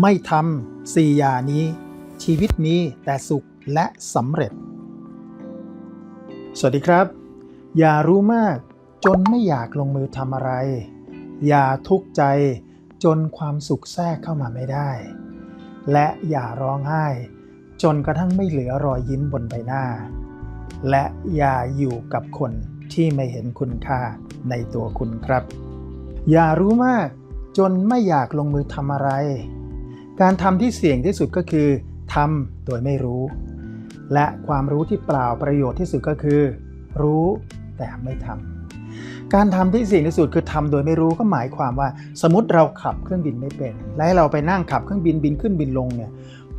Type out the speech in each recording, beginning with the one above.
ไม่ทำสี่อย่างนี้ ชีวิตมีแต่สุขและสำเร็จ สวัสดีครับ อย่ารู้มากจนไม่อยากลงมือทำอะไร อย่าทุกข์ใจจนความสุขแทรกเข้ามาไม่ได้ และอย่าร้องไห้ จนกระทั่งไม่เหลือรอยยิ้มบนใบหน้า และอย่าอยู่กับคนที่ไม่เห็นคุณค่าในตัวคุณครับ อย่ารู้มากจนไม่อยากลงมือทำอะไร การทำที่เสี่ยงที่สุดก็คือทำโดยไม่รู้ และความรู้ที่เปล่าประโยชน์ที่สุดก็คือ รู้แต่ไม่ทำการทำที่เสี่ยงที่สุดคือทำโดยไม่รู้ก็หมายความว่า สมมติเราขับเครื่องบินไม่เป็น และให้เราไปนั่งขับเครื่องบินบินขึ้นบินลงเนี่ย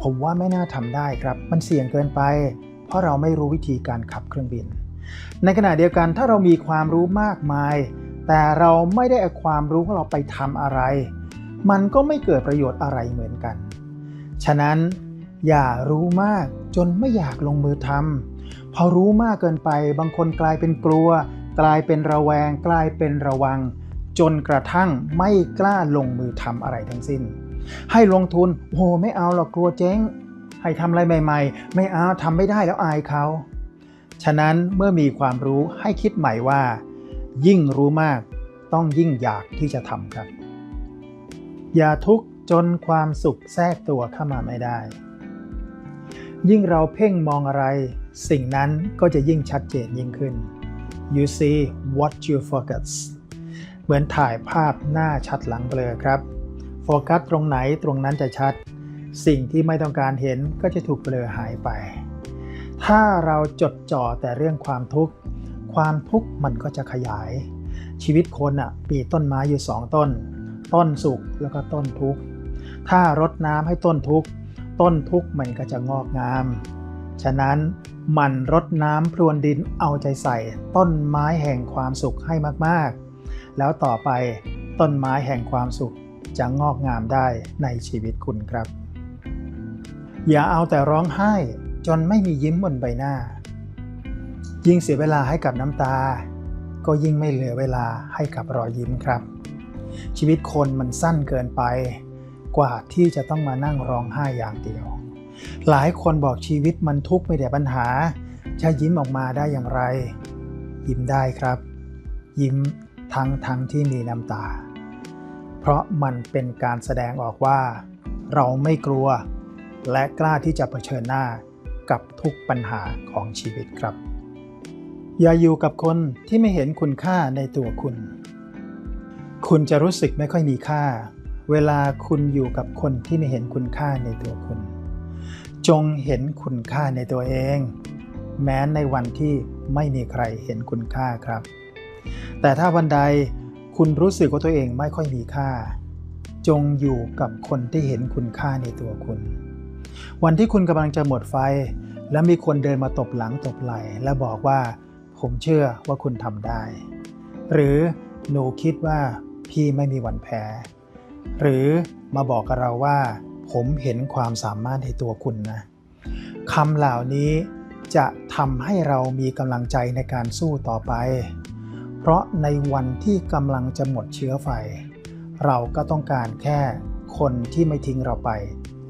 ผมว่าไม่น่าทำได้ครับ มันเสี่ยงเกินไป เพราะเราไม่รู้วิธีการขับเครื่องบิน ในขณะเดียวกันถ้าเรามีความรู้มากมาย แต่เราไม่ได้เอาความรู้ของเราไปทำอะไร มันก็ไม่เกิดประโยชน์อะไรเหมือนกัน ฉะนั้นอย่ารู้มากจนไม่อยากลงมือทำพอรู้มากเกินไปบางคนกลายเป็นกลัว กลายเป็นระแวง กลายเป็นระวัง จนกระทั่งไม่กล้าลงมือทำอะไรทั้งสิ้น ให้ลงทุนโอ้ไม่เอาหรอกกลัวเจ๊ง ให้ทำอะไรใหม่ ๆ ไม่เอาทำไม่ได้แล้วอายเขา ฉะนั้นเมื่อมีความรู้ให้คิดใหม่ว่า ยิ่งรู้มากต้องยิ่งอยากที่จะทำครับ อย่าทุกข์จนความสุขแทรกตัวเข้ามาไม่ได้ ยิ่งเราเพ่งมองอะไร สิ่งนั้นก็จะยิ่งชัดเจนยิ่งขึ้น you see what you focus เหมือนถ่ายภาพหน้าชัดหลังเบลอครับ โฟกัสตรงไหนตรงนั้นจะชัด สิ่งที่ไม่ต้องการเห็นก็จะถูกเบลอหายไป ถ้าเราจดจ่อแต่เรื่องความทุกข์ ความทุกข์มันก็จะขยาย ชีวิตคนอะมีต้นไม้อยู่สองต้น ต้นสุขแล้วก็ต้นทุกข์ ถ้ารดน้ำให้ต้นทุกข์ ต้นทุกข์มันก็จะงอกงาม ฉะนั้นมันรดน้ำพรวนดินเอาใจใส่ ต้นไม้แห่งความสุขให้มากๆ แล้วต่อไปต้นไม้แห่งความสุขจะงอกงามได้ในชีวิตคุณครับ อย่าเอาแต่ร้องไห้จนไม่มียิ้มบนใบหน้า ยิ่งเสียเวลาให้กับน้ำตา ก็ยิ่งไม่เหลือเวลาให้กับรอยยิ้มครับ ชีวิตคนมันสั้นเกินไป กว่าที่จะต้องมานั่งร้องไห้อย่างเดียว หลายคนบอกชีวิตมันทุกข์ไม่แต่ปัญหา จะยิ้มออกมาได้อย่างไร ยิ้มได้ครับ ยิ้มทั้งทั้งที่มีน้ำตา เพราะมันเป็นการแสดงออกว่า เราไม่กลัว และกล้าที่จะเผชิญหน้ากับทุกปัญหาของชีวิตครับ อย่าอยู่กับคนที่ไม่เห็นคุณค่าในตัวคุณ คุณจะรู้สึกไม่ค่อยมีค่า เวลาคุณอยู่กับคนที่ไม่เห็นคุณค่าในตัวคุณ จงเห็นคุณค่าในตัวเอง แม้ในวันที่ไม่มีใครเห็นคุณค่าครับ แต่ถ้าวันใดคุณรู้สึกว่าตัวเองไม่ค่อยมีค่า จงอยู่กับคนที่เห็นคุณค่าในตัวคุณ วันที่คุณกำลังจะหมดไฟ และมีคนเดินมาตบหลังตบไหล่และบอกว่า ผมเชื่อว่าคุณทำได้ หรือหนูคิดว่า พี่ไม่มีวันแพ้ หรือมาบอกกับเราว่า ผมเห็นความสามารถในตัวคุณนะคำเหล่านี้จะทำให้เรามีกำลังใจในการสู้ต่อไป เพราะในวันที่กำลังจะหมดเชื้อไฟ เราก็ต้องการแค่คนที่ไม่ทิ้งเราไป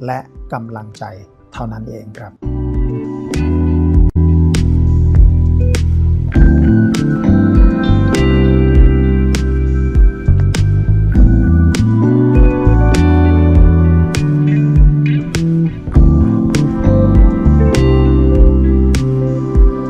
และกำลังใจเท่านั้นเองครับ